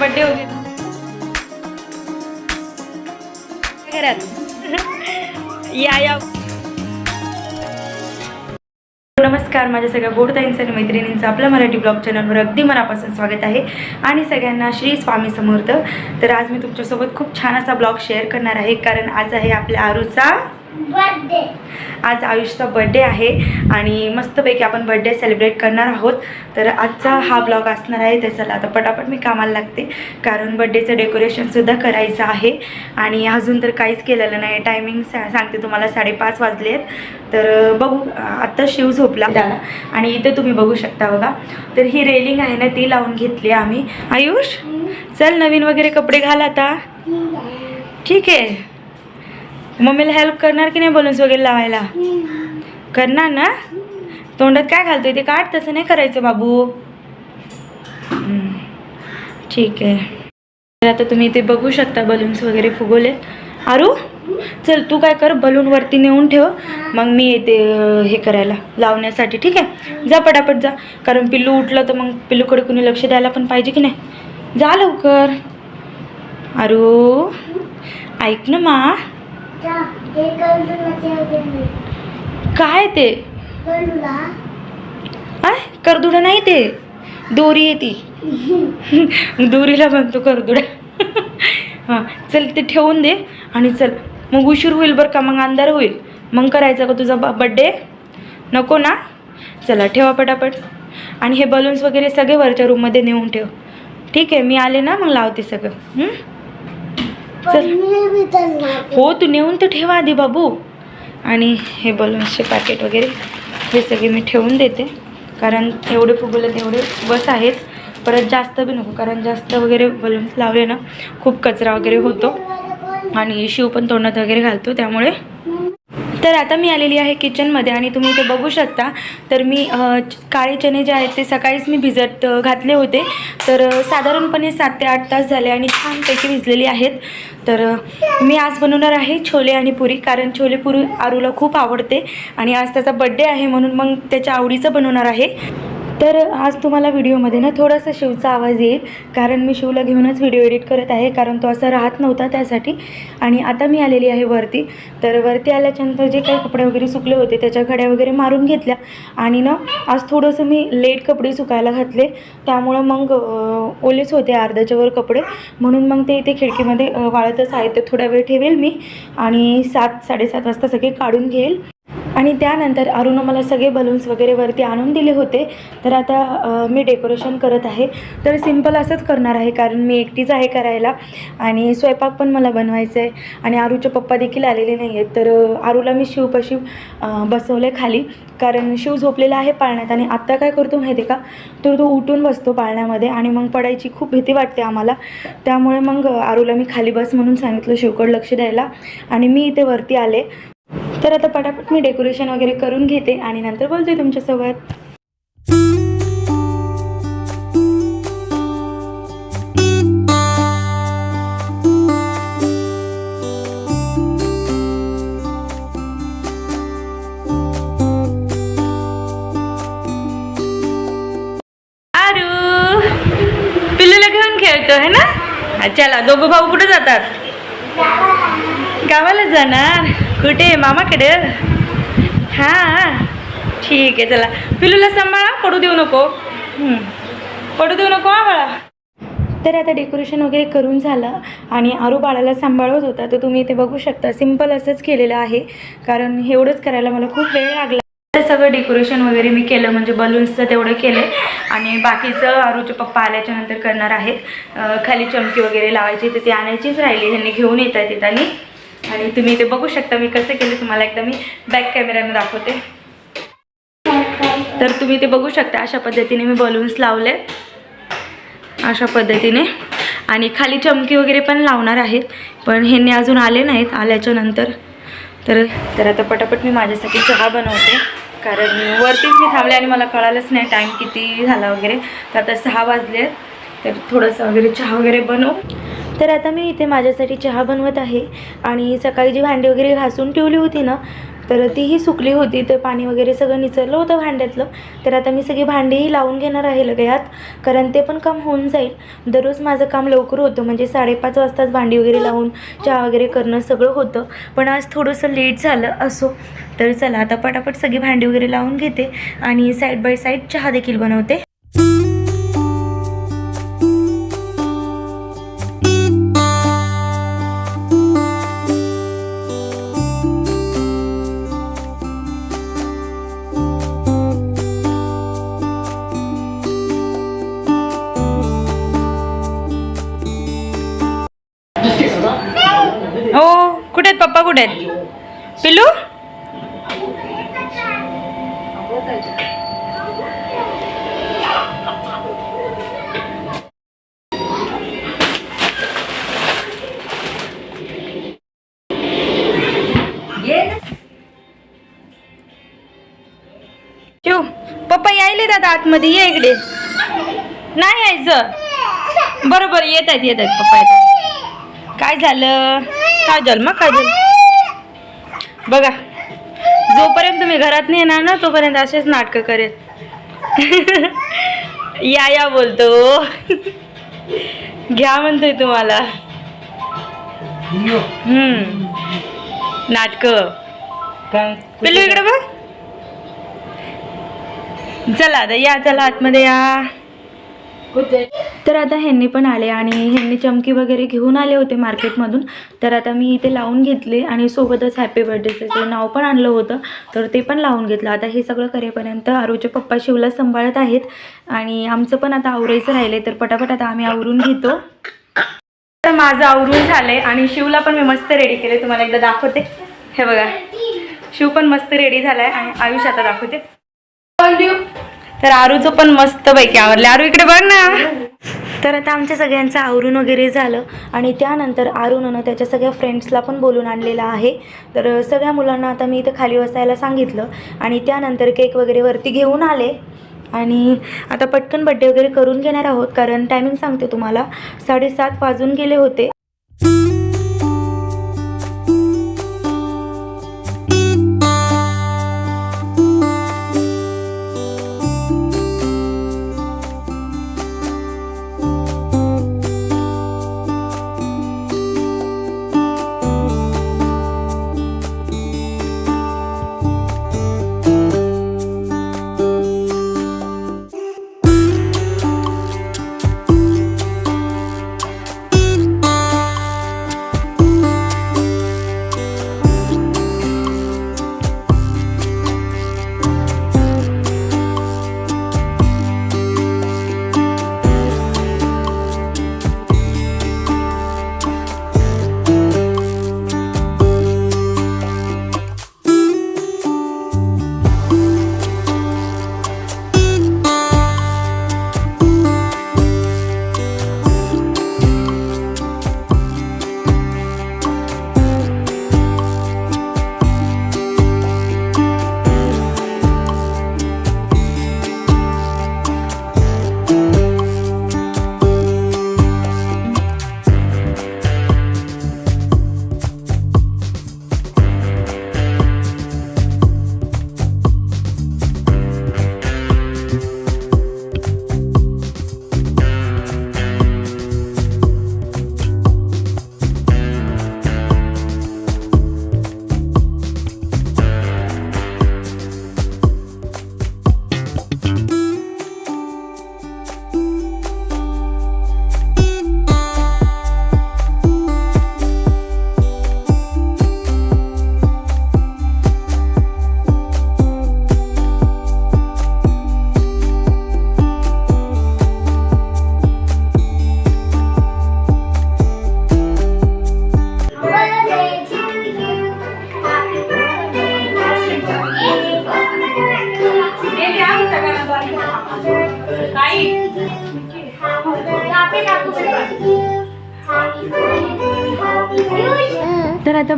Birthday हो गया घरात या या. नमस्कार माझ्या सगळ्या गोडताईंचं आणि मैत्रिणींचं आपल्या मराठी ब्लॉग चॅनलवर अगदी मनापासून स्वागत आहे. आणि सगळ्यांना श्री स्वामी समर्थ. तर आज मी तुमच्यासोबत खूप छान असा ब्लॉग शेअर करणार आहे कारण आज आहे आपल्या आरूचा आज आयुषचा बड्डे आहे आणि मस्तपैकी आपण बड्डे सेलिब्रेट करणार आहोत. तर आजचा हा ब्लॉग असणार आहे तर चला आता पटापट मी कामाला लागते. कारण बड्डेचं डेकोरेशनसुद्धा करायचं आहे. आणि अजून तर काहीच केलेलं नाही. टायमिंग सा सांगते तुम्हाला साडेपाच वाजले आहेत. तर बघू आत्ता शिव झोपला. त्याला आणि इथे तुम्ही बघू शकता बघा. तर ही रेलिंग आहे ना ती लावून घेतली आम्ही. आयुष चल नवीन वगैरे कपडे घाल आता. ठीक आहे. मम्मीला हेल्प करणार की नाही बलून्स वगैरे लावायला? करणार ना? तोंडात काय घालतोय ते काढ तसं नाही करायचं बाबू. ठीक आहे. तर आता तुम्ही इथे बघू शकता बलून्स वगैरे फुगवलेत आरू चल तू काय कर बलून वरती नेऊन ठेव. मग मी येते हे करायला लावण्यासाठी. ठीक आहे? जा पटापट जा. कारण पिल्लू उठलं तर मग पिल्लूकडे कुणी लक्ष द्यायला पण पाहिजे की नाही? जा लवकर. आरू ऐक ना मा. काय ते? आय करदुडा नाही ते. दोरी आहे ती. दोरीला म्हणतो करदुडा. हां चल ते ठेवून दे आणि चल. मग उशीर होईल बरं का मग अंधार होईल. मग करायचा का तुझा बड्डे नको ना? चला ठेवा पटापट. आणि हे बलून्स वगैरे सगळे वरच्या रूममध्ये नेऊन ठेव. ठीक आहे मी आले ना मग लावते सगळं? चल. हो तू नेऊन तर ठेवा आधी बाबू. आणि हे बलून्सचे पॅकेट वगैरे हे सगळे मी ठेवून देते. कारण एवढे फुगवले तेवढे बस आहेत. परत जास्त बी नको कारण जास्त वगैरे बलून्स लावले ना खूप कचरा वगैरे होतो. आणि शिव पण तोंडात वगैरे घालतो त्यामुळे तर आता मी आलेली आहे किचनमध्ये आणि तुम्ही इथे बघू शकता. तर मी च- काळे चणे जे आहेत ते सकाळीच मी भिजत घातले होते. तर साधारणपणे सात ते आठ तास झाले आणि छानपैकी भिजलेली आहेत. तर मी आज बनवणार आहे छोले आणि पुरी कारण छोले पुरी आरूला खूप आवडते आणि आज त्याचा बड्डे आहे म्हणून मग त्याच्या आवडीचं बनवणार आहे. तर आज तुम्हाला व्हिडिओमध्ये ना थोडासा शिवचा आवाज येईल कारण मी शिवला घेऊनच व्हिडिओ एडिट करत आहे कारण तो असा राहत नव्हता त्यासाठी. आणि आता मी आलेली आहे वरती. तर वरती आल्याच्यानंतर जे काही कपडे वगैरे सुकले होते त्याच्या घड्या वगैरे मारून घेतल्या. आणि ना आज थोडंसं मी लेट कपडे सुकायला घातले. त्यामुळं मग ओलेच होते अर्ध्याच्या वर कपडे. म्हणून मग ते इथे खिडकीमध्ये वाळतच आहे तर थोडा वेळ ठेवेल मी. आणि सात साडेसात वाजता सगळे काढून घेईल. आणि त्यानंतर अरुणं मला सगळे बलून्स वगैरे वरती आणून दिले होते. तर आता मी डेकोरेशन करत आहे. तर सिंपल असंच करणार आहे कारण मी एकटीच आहे करायला. आणि स्वयंपाक पण मला बनवायचं आहे आणि आरूचे पप्पा देखील आलेले नाही आहेत तर आरूला मी शिवपाशी बसवले खाली. कारण शिव झोपलेला आहे पाळण्यात. आणि आत्ता काय करतो माहिती आहे का? तर तो उठून बसतो पाळण्यामध्ये. आणि मग पडायची खूप भीती वाटते आम्हाला. त्यामुळे मग आरूला मी खाली बस म्हणून सांगितलं शिवकड लक्ष द्यायला. आणि मी इथे वरती आले. तर आता पटापट मी डेकोरेशन वगैरे करून घेते आणि नंतर बोलते तुमच्यासोबत. पिल्लूला घेऊन खेळतो है ना? चला दोघं भाऊ कुठे जातात? गावाला जाणार. कुठे मामाकडे हां ठीक आहे चला। पिलूला सांभाळा पडू देऊ नको। पडू देऊ नको आम्हाला तर आता डेकोरेशन वगैरे करून झालं आणि आरू बाळाला सांभाळत होता तर तुम्ही इथे बघू शकता सिंपल असंच केलेलं आहे. कारण एवढंच करायला मला खूप वेळ लागला. तर सगळं डेकोरेशन वगैरे मी केलं म्हणजे बलून्सचं तेवढं केलं आणि बाकीचं आरूचे पप्पा आल्याच्यानंतर करणार आहेत. खाली चमकी वगैरे लावायची तर ती आणायचीच राहिली. ह्यांनी घेऊन येत आहेत आणि आणि तुम्ही ते बघू शकता मी कसं केले तुम्हाला एकदा मी बॅक कॅमेऱ्याने दाखवते. तर तुम्ही ते बघू शकता अशा पद्धतीने मी बलून्स लावले. अशा पद्धतीने. आणि खाली चमकी वगैरे पण लावणार आहेत पण ह्यांनी अजून आले नाहीत आल्याच्यानंतर. तर तर आता पटापट मी माझ्यासाठी चहा बनवते कारण वरतीच मी थांबले आणि मला कळालंच नाही टाईम किती झाला वगैरे. तर आता सहा वाजले आहेत. तर थोडंसं वगैरे चहा वगैरे बनवू. तर आता मी इथे माझ्यासाठी चहा बनवत आहे. आणि सकाळी जी भांडी वगैरे घासून ठेवली होती ना तर तीही सुकली होती. तर पाणी वगैरे सगळं निचरलं होतं भांड्यातलं. तर आता मी सगळी भांडीही लावून घेणार आहे लगेच कारण ते पण काम होऊन जाईल. दररोज माझं काम लवकर होतं म्हणजे साडेपाच वाजताच भांडी वगैरे लावून चहा वगैरे करणं सगळं होतं. पण आज थोडंसं लेट झालं असो. तर चला आता पटापट सगळी भांडी वगैरे लावून घेते आणि साईड बाय साईड चहा देखील बनवते. आतमध्ये ये इकडे. नाही यायचं. बरोबर येत आहेत येत आहेत पप्पा येत काय झालं? काय झालं मग? काय झालं? बघा. जोपर्यंत तुम्ही घरात नाही येणार ना तोपर्यंत असेच नाटकं करेल. या या बोलतो. घ्या म्हणतोय तुम्हाला. हम्म. नाटक. पिल्लू इकडे बघ. चला आता या चला आतमध्ये या. तर आता ह्यांनी पण आले आणि ह्यांनी चमकी वगैरे घेऊन आले होते मार्केटमधून. तर आता मी इथे लावून घेतले आणि सोबतच हॅपी बर्थडेचं ते नाव पण आणलं होतं तर ते पण लावून घेतलं. आता हे सगळं करेपर्यंत आरूचे पप्पा शिवला सांभाळत आहेत आणि आमचं पण आता आवरायचं राहिलं तर पटापट आता आम्ही आवरून घेतो. तर माझं आवरून झालंय आणि शिवला पण मी मस्त रेडी केले तुम्हाला एकदा दाखवते. हे बघा. शिव पण मस्त रेडी झालाय आणि आयुष आता तर आरूचं पण मस्त पैकी आवरले. आरू इकडे बघ ना. तर आता आमच्या सगळ्यांचं आवरून वगैरे झालं आणि त्यानंतर आरुणनं त्याच्या सगळ्या फ्रेंड्सला पण बोलून आणलेलं आहे. तर सगळ्या मुलांना आता मी इथं खाली बसायला सांगितलं आणि त्यानंतर केक वगैरे वरती घेऊन आले. आणि आता पटकन बड्डे वगैरे करून घेणार आहोत कारण टायमिंग सांगते तुम्हाला. साडेसात वाजून गेले होते.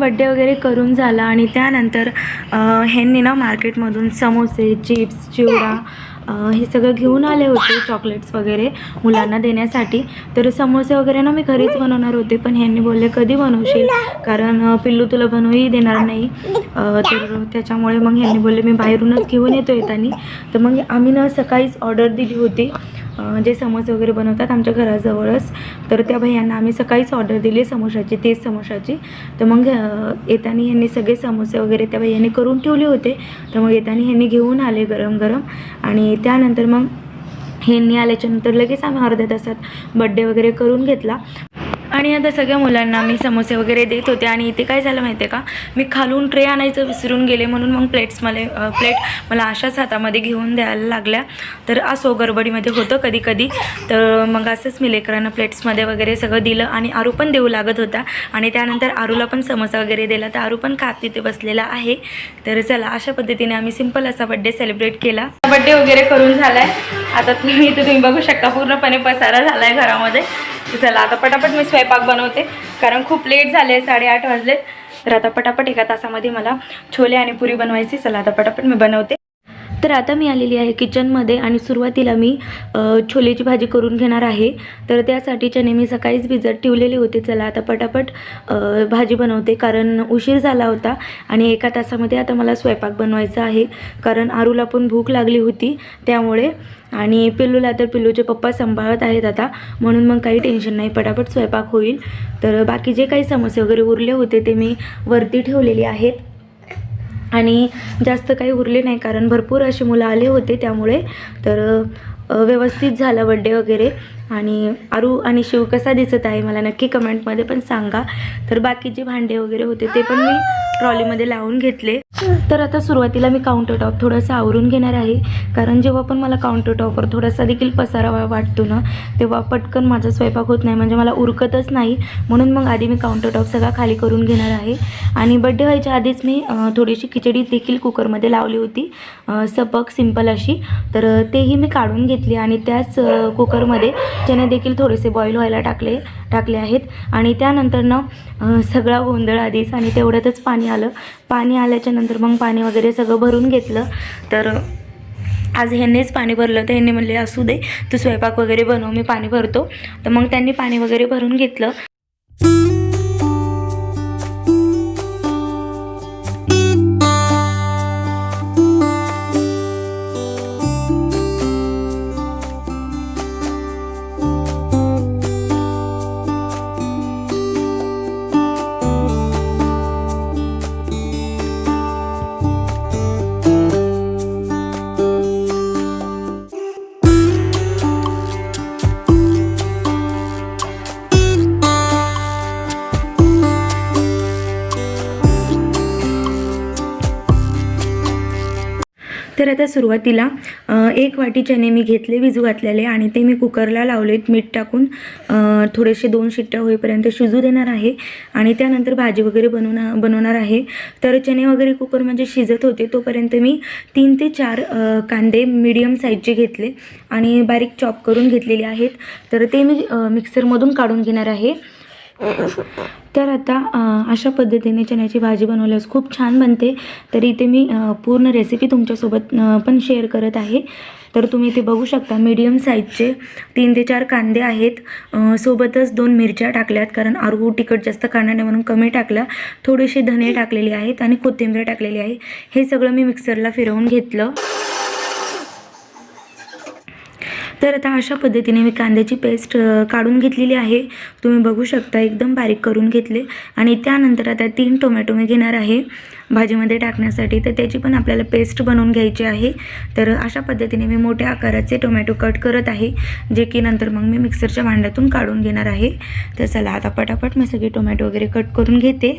बड्डे वगैरे करून झाला आणि त्यानंतर ह्यांनी ना मार्केटमधून समोसे चिप्स चिवडा हे सगळं घेऊन आले होते चॉकलेट्स वगैरे मुलांना देण्यासाठी. तर समोसे वगैरे ना मी घरीच बनवणार होते पण ह्यांनी बोलले कधी बनवशील? कारण पिल्लू तुला बनवूही देणार नाही. तर त्याच्यामुळे मग ह्यांनी बोलले मी बाहेरूनच घेऊन येतो येताना. तर मग आम्ही ना सकाळीच ऑर्डर दिली होती. जे समोसे वगैरे बनवतात आमच्या घराजवळच तर त्या भैयांना आम्ही सकाळीच ऑर्डर दिली समोशाची तेच समोशाची. तर मग येताना ह्यांनी सगळे समोसे वगैरे त्या भैयांनी करून ठेवले होते. तर मग येताना ह्यांनी घेऊन आले गरम गरम. आणि त्यानंतर मग ह्यांनी आल्याच्यानंतर लगेच आम्ही अर्ध्या तासात बड्डे वगैरे करून घेतला. आणि आता सगळ्या मुलांना मी समोसे वगैरे देत होते आणि इथे काय झालं माहिती आहे का? मी खालून ट्रे आणायचं विसरून गेले म्हणून मग प्लेट्स मला प्लेट मला अशाच हातामध्ये घेऊन द्यायला लागल्या. तर असो गडबडीमध्ये होतं कधी कधी तर मग असंच मी लेकरांना प्लेट्समध्ये वगैरे सगळं दिलं आणि आरू पण देऊ लागत होता. आणि त्यानंतर आरूला पण समोसा वगैरे दिला. तर आरू पण खात तिथे बसलेला आहे. तर चला अशा पद्धतीने आम्ही सिंपल असा बड्डे सेलिब्रेट केला. बड्डे वगैरे करून झालाय. आता तुम्ही इथे तुम्ही बघू शकता पूर्णपणे पसारा झाला आहे घरामध्ये चला आता पटापट मी स्वयंपाक बनवते. कारण खूप लेट झाले साडेआठ वाजले तर आता पटापट एका तासामध्ये मला छोले आणि पुरी बनवायची चला आता पटापट मी बनवते. तर आता मी आलेली आहे किचनमध्ये आणि सुरुवातीला मी छोलेची भाजी करून घेणार आहे. तर त्यासाठी चणे मी सकाळीच भिजत ठेवलेले होते. चला आता पटापट भाजी बनवते. कारण उशीर झाला होता आणि एका तासामध्ये आता मला स्वयंपाक बनवायचा आहे. कारण आरूला पण भूक लागली होती त्यामुळे आणि पिल्लूला तर पिल्लूचे पप्पा सांभाळत आहेत आता. म्हणून मग काही टेन्शन नाही. पटापट स्वयंपाक होईल. तर बाकी जे काही समस्या वगैरे उरले होते ते मी वरती ठेवलेली आहेत. आणि जास्त काही उरले नाही कारण भरपूर असे मुलं आले होते त्यामुळे. तर व्यवस्थित झालं बड्डे वगैरे. आणि आरू आणि शिव कसा दिसत आहे मला नक्की कमेंटमध्ये पण सांगा. तर बाकीचे भांडे वगैरे होते ते पण मी ट्रॉलीमध्ये लावून घेतले. तर आता सुरुवातीला मी काउंटर टॉप थोडंसं आवरून घेणार आहे. कारण जेव्हा पण मला काउंटर टॉपवर थोडासा देखील पसारावा वाटतो ना तेव्हा पटकन माझा स्वयंपाक होत नाही. म्हणजे मला उरकतच नाही. म्हणून मग आधी मी काउंटर टॉप सगळा खाली करून घेणार आहे. आणि बड्डे व्हायच्या आधीच मी थोडीशी खिचडी देखील कुकरमध्ये लावली होती. सपक सिंपल अशी. तर तेही मी काढून घेतली आणि त्याच कुकरमध्ये चणे देखील थोडेसे बॉईल व्हायला टाकले टाकले आहेत. आणि त्यानंतर ना सगळा गोंधळ आधीच आणि तेवढ्यातच पाणी आलं. पाणी आल्याच्यानंतर मग पाणी वगैरे सगळं भरून घेतलं. तर आज ह्यांनीच पाणी भरलं तर ह्यांनी म्हणले असू दे तू स्वयंपाक वगैरे बनव मी पाणी भरतो. तर मग त्यांनी पाणी वगैरे भरून घेतलं. तर आता सुरुवातीला एक वाटी चणे मी घेतले भिजू घातलेले आणि ते मी कुकरला लावलेत मीठ टाकून थोडेसे दोन शिट्ट्या होईपर्यंत शिजू देणार आहे आणि त्यानंतर भाजी वगैरे बनवणार बनवणार आहे. तर चणे वगैरे कुकर म्हणजे शिजत होते तोपर्यंत मी तीन ते चार कांदे मीडियम साईजचे घेतले आणि बारीक चॉप करून घेतलेले आहेत. तर ते मी मिक्सरमधून काढून घेणार आहे. तर आता अशा पद्धतीने चण्याची भाजी बनवल्यास खूप छान बनते. तर इथे मी पूर्ण रेसिपी तुमच्यासोबत पण शेअर करत आहे. तर तुम्ही इथे बघू शकता मीडियम साईजचे तीन ते चार कांदे आहेत. सोबतच दोन मिरच्या टाकल्यात कारण आरगू तिखट जास्त खाणार नाही म्हणून कमी टाकला. थोडेसे धने टाकलेले आहेत आणि कोथिंबीर टाकलेली आहे. हे सगळं मी मिक्सरला फिरवून घेतलं. तर आता अशा पद्धतीने मी कांद्याची पेस्ट काढून घेतलेली आहे. तुम्ही बघू शकता एकदम बारीक करून घेतले. आणि त्यानंतर आता तीन टोमॅटो मी घेणार आहे भाजीमध्ये टाकण्यासाठी. तर त्याची पण आपल्याला पेस्ट बनवून घ्यायची आहे. तर अशा पद्धतीने मी मोठ्या आकाराचे टोमॅटो कट करत आहे जे की नंतर मग मी मिक्सरच्या भांड्यातून काढून घेणार आहे. तर चला आता पटापट मी सगळे टोमॅटो वगैरे कट करून घेते.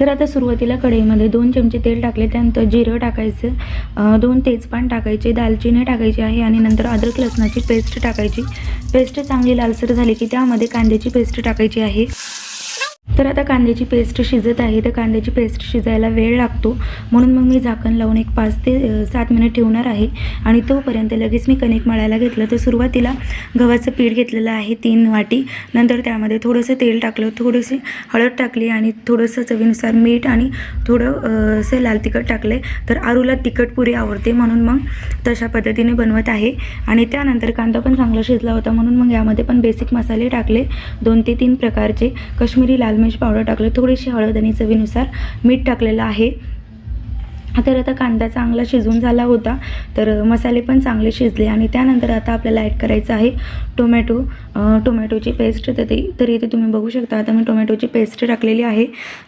तर आता सुरुवातीला कढईमध्ये दोन चमचे तेल टाकले त्यानंतर जिरं टाकायचं दोन तेजपान टाकायचे दालचिनी टाकायची आहे आणि नंतर अद्रक लसणाची पेस्ट टाकायची. पेस्ट चांगली लालसर झाली की त्यामध्ये कांद्याची पेस्ट टाकायची आहे. तर आता कांद्याची पेस्ट शिजत आहे तर कांद्याची पेस्ट शिजायला वेळ लागतो. म्हणून मग मी झाकण लावून एक पाच ते सात मिनिट ठेवणार आहे. आणि तोपर्यंत लगेच मी कणिक मळायला घेतलं. तर सुरुवातीला गव्हाचं पीठ घेतलेलं आहे तीन वाटी. नंतर त्यामध्ये थोडंसं तेल टाकलं थोडीशी हळद टाकली आणि थोडंसं चवीनुसार मीठ आणि थोडंसं लाल तिखट टाकले तर आरूला तिखट पुरी आवडते म्हणून मग तशा पद्धतीने बनवत आहे. आणि त्यानंतर कांदा पण चांगला शिजला होता म्हणून मग यामध्ये पण बेसिक मसाले टाकले. दोन ते तीन प्रकारचे. कश्मीरी लाल मिरची पावडर टाकले. थोडीशी हळद आणि चवीनुसार मीठ टाकलेलं आहे. तर आता कांदा चांगला शिजून झाला होता तर मसाले पण चांगले शिजले आणि त्यानंतर आता आपल्याला ॲड करायचं आहे टोमॅटो टोमॅटोची पेस्ट तर ते तर इथे तुम्ही बघू शकता. आता मी टोमॅटोची पेस्ट टाकलेली आहे.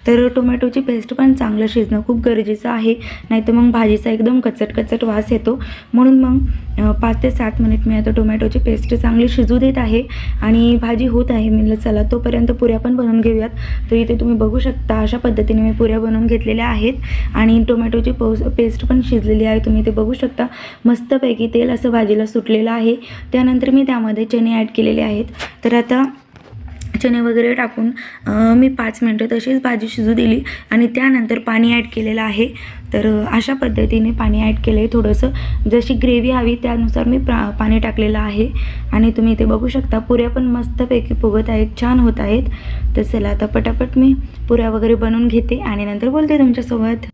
तर टोमॅटोची पेस्ट पण चांगलं शिजणं खूप गरजेचं आहे. नाहीतर मग भाजीचा एकदम कचट कचट वास येतो. म्हणून मग पाच ते सात मिनिट मी आता टोमॅटोची पेस्ट चांगली शिजू देत आहे. आणि भाजी होत आहे. म्हणलं चला तोपर्यंत पुऱ्या पण बनवून घेऊयात. तर इथे तुम्ही बघू शकता अशा पद्धतीने मी पुऱ्या बनवून घेतलेल्या आहेत. आणि टोमॅटोची पोस पेस्ट पण शिजलेली आहे. तुम्ही ते बघू शकता. मस्तपैकी तेल असं भाजीला सुटलेलं आहे. त्यानंतर मी त्यामध्ये चणे ॲड केलेले आहेत. तर आता चणे वगैरे टाकून मी पाच मिनटं तशीच भाजी शिजू दिली आणि त्यानंतर पाणी ॲड केलेलं आहे. तर अशा पद्धतीने पाणी ॲड केलं आहे थोडंसं जशी ग्रेव्ही हवी त्यानुसार मी प्रा पाणी टाकलेलं आहे. आणि तुम्ही इथे बघू शकता. पुऱ्या पण मस्तपैकी फुगत आहेत छान होत आहेत. तर चला आता पटापट मी पुऱ्या वगैरे बनवून घेते आणि नंतर बोलते तुमच्यासोबत.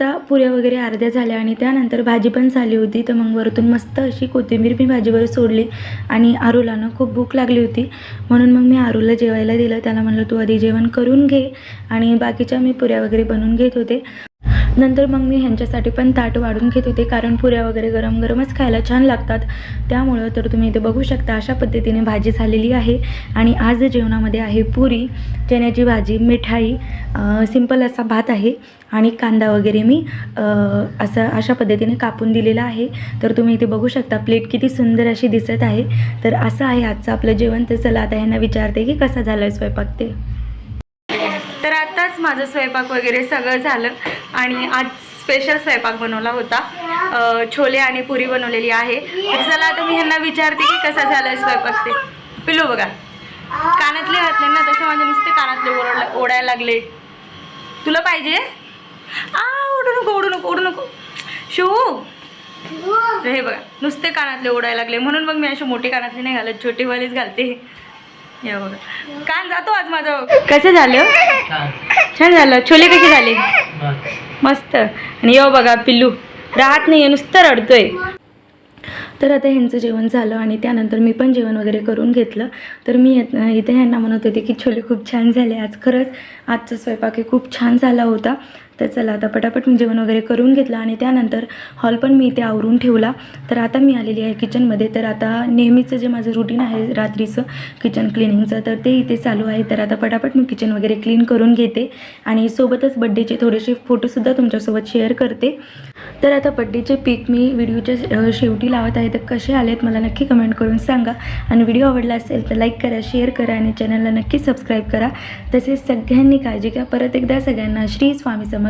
आता पुऱ्या वगैरे अर्ध्या झाल्या आणि त्यानंतर भाजी पण झाली होती. तर मग वरतून मस्त अशी कोथिंबीर मी भाजीवर सोडली आणि आरूलानं खूप भूक लागली होती. म्हणून मग मी आरूला जेवायला दिलं. त्याला म्हणलं तू आधी जेवण करून घे आणि बाकीच्या मी पुऱ्या वगैरे बनवून घेत होते. नंतर मग मी ह्यांच्यासाठी पण ताट वाढून घेत होते कारण पुऱ्या वगैरे गरम गरमच खायला छान लागतात. त्यामुळं तर तुम्ही इथे बघू शकता अशा पद्धतीने भाजी झालेली आहे. आणि आज जेवणामध्ये आहे पुरी चण्याची भाजी मिठाई सिंपल असा भात आहे. आणि कांदा वगैरे मी असं अशा पद्धतीने कापून दिलेला आहे. तर तुम्ही इथे बघू शकता प्लेट किती सुंदर अशी दिसत आहे. तर असं आहे आजचं आपलं जेवण. तर चला आता ह्यांना विचारते की कसा झाला आहे स्वयंपाक ते. तर आत्ताच माझं स्वयंपाक वगैरे सगळं झालं. आणि आज स्पेशल स्वयंपाक बनवला होता. छोले आणि पुरी बनवलेली आहे. तर चला आता मी ह्यांना विचारते की कसा झाला आहे स्वयंपाक ते. पिलो बघा. कानातले घातले ना तसं माझे नुसते कानातले ओरडला ओढायला लागले. तुला पाहिजे? आ ओढू नको ओढू नको ओढू नको. शिव. हे बघा नुसते कानातले ओढायला लागले. म्हणून मग मी अशी मोठी कानातले नाही घालत छोटीवालीच घालते. हे बघा. कान जातो आज माझं. कसं झालं? छान. झालं. छोले कसे झाले? मस्त. आणि यो बघा पिल्लू. राहत नाही नुसतं रडतोय. तर आता ह्यांचं जेवण झालं आणि त्यानंतर मी पण जेवण वगैरे करून घेतलं. तर मी इथे ह्यांना म्हणत होते की छोले खूप छान झाले आज. खरंच आजचा स्वयंपाक हे खूप छान झाला होता. तर चला आता पटापट मी जेवण वगैरे करून घेतलं आणि त्यानंतर हॉल पण मी इथे आवरून ठेवला. तर आता मी आलेली आहे किचनमध्ये तर आता नेहमीचं जे माझं रुटीन आहे रात्रीचं किचन क्लिनिंगचं तर ते इथे चालू आहे. तर आता पटापट मी किचन वगैरे क्लीन करून घेते आणि सोबतच बड्डेचे थोडेसे फोटोसुद्धा तुमच्यासोबत शेअर करते. तर आता बड्डेचे पीक मी व्हिडिओच्या शेवटी लावत आहे. तर कसे आलेत मला नक्की कमेंट करून सांगा. आणि व्हिडिओ आवडला असेल तर लाईक करा शेअर करा आणि चॅनलला नक्की सबस्क्राईब करा. तसेच सगळ्यांनी काळजी घ्या. परत एकदा सगळ्यांना श्री स्वामी समर्थ